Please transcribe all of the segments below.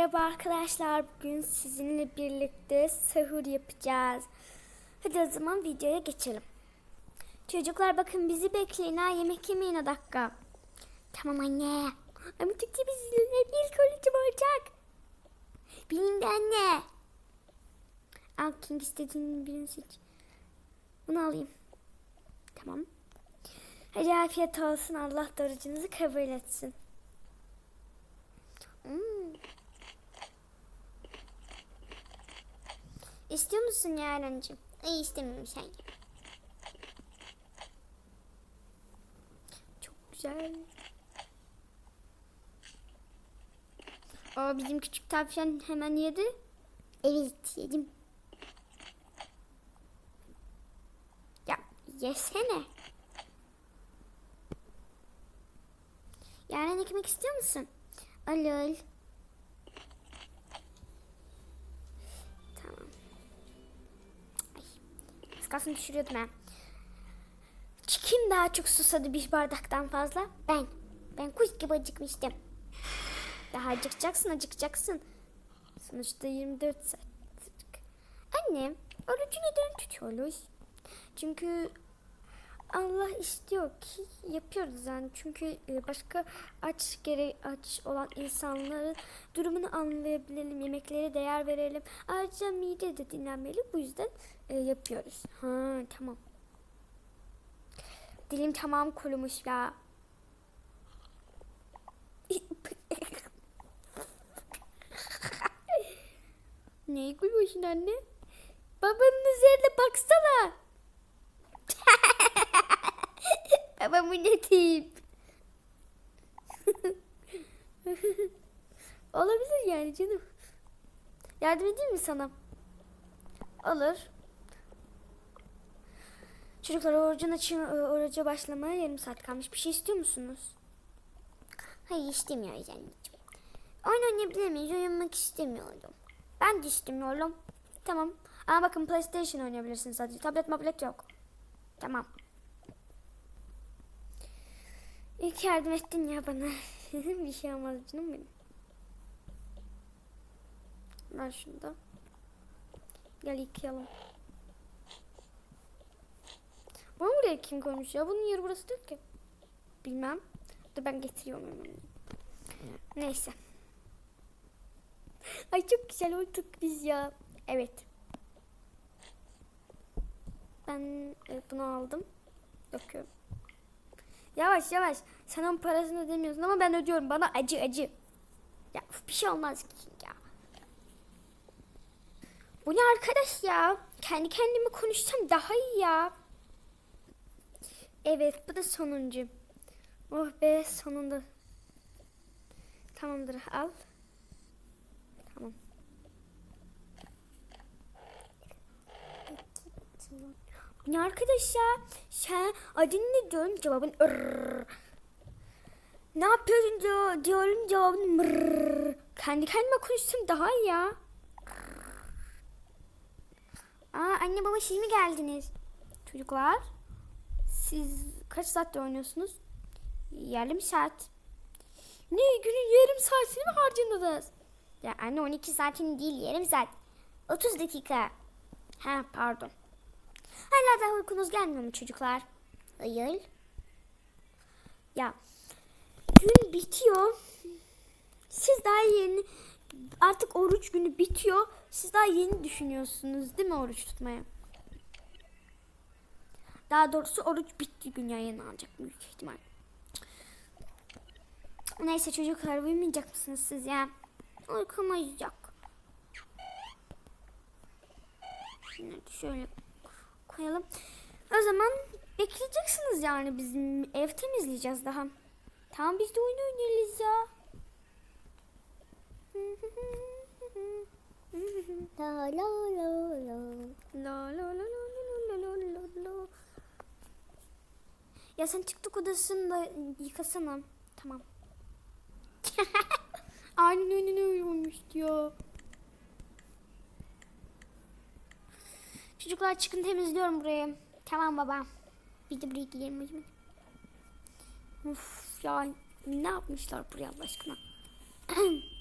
Merhaba arkadaşlar. Bugün sizinle birlikte sahur yapacağız. Hadi o zaman videoya geçelim. Çocuklar bakın bizi bekleyin ha. Yemek yemeyin o dakika. Tamam anne. Ama Türkçe bizimle bir kolacım olacak. Benim de anne. Al King istediğin birini seç. Bunu alayım. Tamam. Hadi afiyet olsun. Allah da kabul etsin. Hmm. İstiyor musun Yaren'cim? Ay istemiyorum sen. ye. Çok güzel. Aa bizim küçük tavşan hemen yedi. Evet yedim. Ya yesene. Yaren ekmek istiyor musun? Alır. Kalsın düşürüyordum ha. Kim daha çok susadı bir bardaktan fazla? Ben. Ben kuş gibi acıkmıştım. Daha acıkacaksın acıkacaksın. Sonuçta 24 saat. Annem, orucu neden tutuyoruz? Çünkü Allah istiyor ki yapıyoruz yani çünkü e, başka aç gere aç olan insanların durumunu anlayabilelim, yemeklere değer verelim. Ayrıca mide de dinlenmeli bu yüzden e, yapıyoruz. Ha tamam. Dilim tamam kurumuş ya. Neyi gülüyorsun anne? Babanın üzerine baksana. Baba bu? Olabilir yani canım. Yardım edeyim mi sana? Olur. Çocuklar orucun açı, oruca başlamaya yarım saat kalmış. Bir şey istiyor musunuz? Hayır istemiyoruz anneciğim. Oyun oynayabilir miyiz? Uyumak istemiyorum. Ben de istemiyorum. Tamam. Ama bakın PlayStation oynayabilirsiniz sadece. Tablet mablet yok. Tamam. İyi ki yardım ettin ya bana. bir şey olmaz canım benim. Ver şunu da. Gel yıkayalım. Bunu buraya kim koymuş ya? Bunun yeri burası değil ki. Bilmem. Dur ben getiriyorum hemen. Neyse. Ay çok güzel olduk biz ya. Evet. Ben bunu aldım. Bakıyorum. Yavaş yavaş. Sen onun parasını ödemiyorsun ama ben ödüyorum. Bana acı acı. Ya bir şey olmaz ki ya. Bu ne arkadaş ya? Kendi kendime konuşsam daha iyi ya. Evet bu da sonuncu. Oh be sonunda. Tamamdır al. Tamam. Bu ne? Sen adın ne diyorsun? Cevabın ırrrr. Ne yapıyorsun diyor, diyorum cevabın mırrrr. Kendi kendime konuşsam daha iyi ya. Aa, anne baba siz mi geldiniz? Çocuklar. Siz kaç saatte oynuyorsunuz? Yarım saat. Ne günün yarım saatini mi harcadınız? Ya anne 12 saatin değil yarım saat. 30 dakika. Ha pardon. Hala daha uykunuz gelmiyor mu çocuklar? Hayır. Ya gün bitiyor. Siz daha yeni artık oruç günü bitiyor. Siz daha yeni düşünüyorsunuz değil mi oruç tutmaya? Daha doğrusu oruç bitti gün yayınlanacak büyük ihtimal. Neyse çocuklar uyumayacak mısınız siz ya? Uykum uyuyacak. Şunu şöyle koyalım. O zaman bekleyeceksiniz yani bizim ev temizleyeceğiz daha. Tamam biz de oyun oynarız ya. La la la la. La la la la la la la la. Ya sen çıktık odasını da yıkasana. Tamam. Aynen öyle olmuş diyor. Çocuklar çıkın temizliyorum burayı. Tamam baba. Bir de buraya gidelim zaman. Uf ya ne yapmışlar buraya Allah aşkına.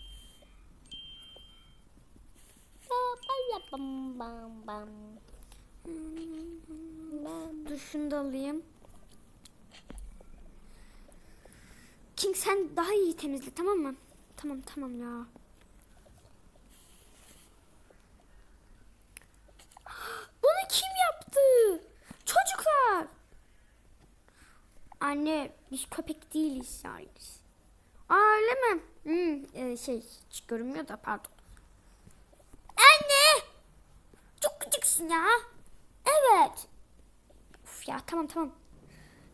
Dur şunu da alayım. King sen daha iyi temizle tamam mı? Tamam tamam ya. Bunu kim yaptı? Çocuklar. Anne biz köpek değiliz yani. Aa öyle mi? Hmm, e, şey hiç görünmüyor da pardon. Anne! Çok gıcıksın ya. Evet. Uf ya tamam tamam.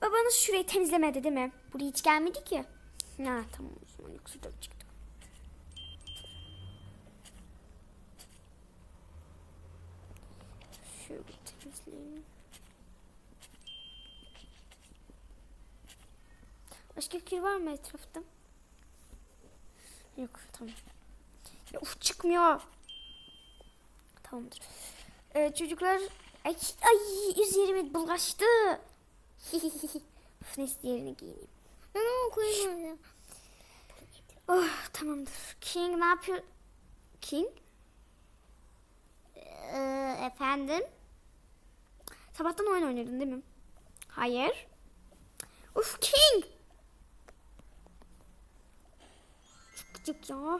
Babanız şurayı temizlemedi değil mi? Buraya hiç gelmedi ki. Ha tamam o zaman yoksa da çıktı. Şöyle temizleyelim. Başka kir var mı etrafta? Yok tamam. Ya uf çıkmıyor. Tamamdır. Ee, çocuklar ay, ay üzerime bulaştı. Uf, neyse diğerini giyineyim. Ama koymadım. Oh tamamdır. King ne yapıyor? King? Ee, efendim? Sabahtan oyun oynuyordun değil mi? Hayır. Uf King! Çok gıcık ya.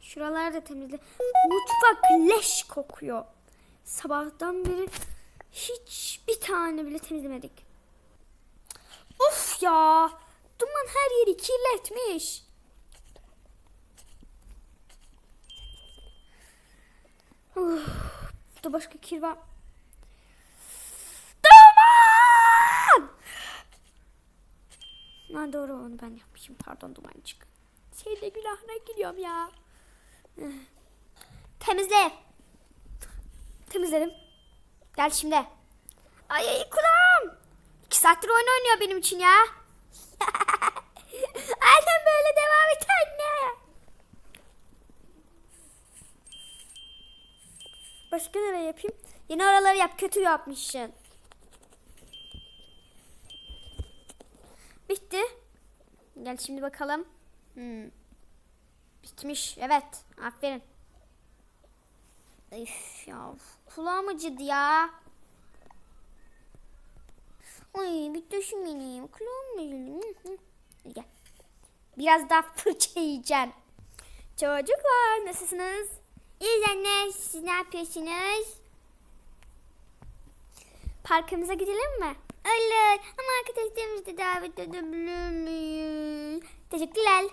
Şuraları da temizle. Mutfak leş kokuyor. Sabahtan beri hiç bir tane bile temizlemedik. Of ya! Duman her yeri kirletmiş. Uf, burada başka kir var. Duman! Ha, doğru onu ben yapmışım. Pardon dumancık. Senin de günahına giriyorum ya. Eh. Temizle. Temizledim. Gel şimdi. Ay ay kulağım. İki saattir oyun oynuyor benim için ya. Aynen böyle devam et anne. Başka nereye yapayım? Yine oraları yap. Kötü yapmışsın. Bitti. Gel şimdi bakalım. Hmm. Bitmiş. Evet. Aferin. Üf ya. Kulağım acıdı ya. Ay bitti şu benim. Kulağım acıdı. Gel. Biraz daha fırça yiyeceğim. Çocuklar nasılsınız? İyi anne. Siz ne yapıyorsunuz? Parkımıza gidelim mi? Olur. Ama arkadaşlarımızı da davet edebilir miyiz? Teşekkürler.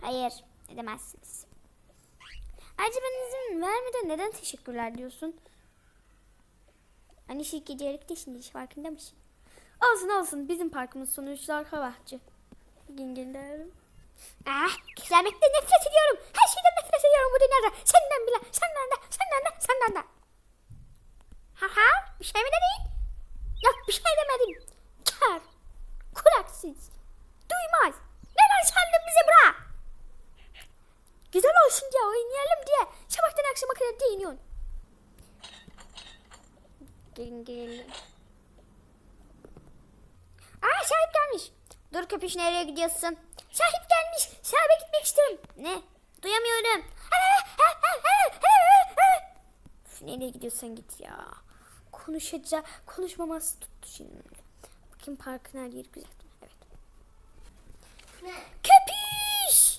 Hayır. Edemezsiniz. Ayrıca ben izin vermeden neden teşekkürler diyorsun? Hani şirket diyerek şimdi farkında mısın? Olsun olsun. Bizim parkımız sonuçta arka bahçe. Bugün gelirim. Ah, güzelmekten nefret ediyorum. Her şeyden nefret ediyorum bu dünyada. Senden bile, senden de, senden de, senden de. Ha ha, bir şey mi dedin? Bir şey demedim. Kör, kulaksız, duymaz. Neden sandın bizi bura? Güzel olsun diye oynayalım diye sabahtan akşama kadar değiniyorsun. Gelin gelin. Aa sahip gelmiş. Dur köpüş nereye gidiyorsun? Sahip gelmiş. Sahibe gitmek istiyorum. Ne? Duyamıyorum. Nereye gidiyorsan git ya. Konuşacak. Konuşmaması tuttu şimdi. Bakayım parkın her yeri güzel. Evet. Köpüş!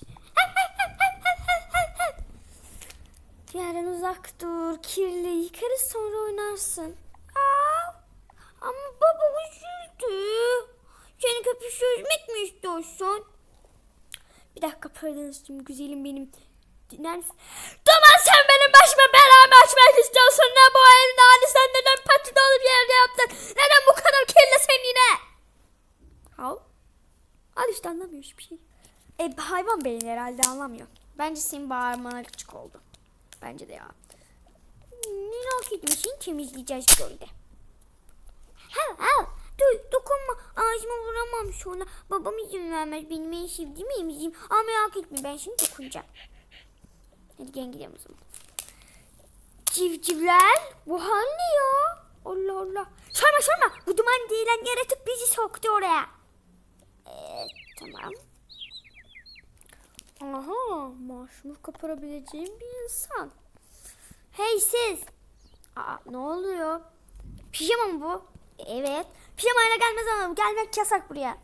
Yerden uzak dur. Kirli. Yıkarız sonra oynarsın. Aa, ama baba üzüldü. Seni köpüş üzmek mi istiyorsun? Bir dakika pardon güzelim benim. Dinler misin? Tamam sen benim başıma belamı açmak istiyorsun. Ne bu elin hali neden patin olup yerde yaptın? Neden bu kadar kirlisin yine? Al. Al işte anlamıyor hiçbir şey. E hayvan beyin herhalde anlamıyor. Bence senin bağırmana gıcık oldu. Bence de ya. Merak etmişsin temizleyeceğiz böyle. Ha ha. Dur dokunma. Ağzıma vuramam sonra. Babam izin vermez. Benim en sevdiğim emziyim. Ama merak etme ben şimdi dokunacağım. Hadi gel gidelim o zaman. Civcivler bu hal ne ya? Allah Allah. Sorma sorma. Bu duman denilen yaratık bizi soktu oraya. Evet tamam. Aha maaşımı koparabileceğim bir insan. Hey siz. Aa, ne oluyor? Pijama mı bu? Evet. Pijamayla gelmez ama gelmek yasak buraya.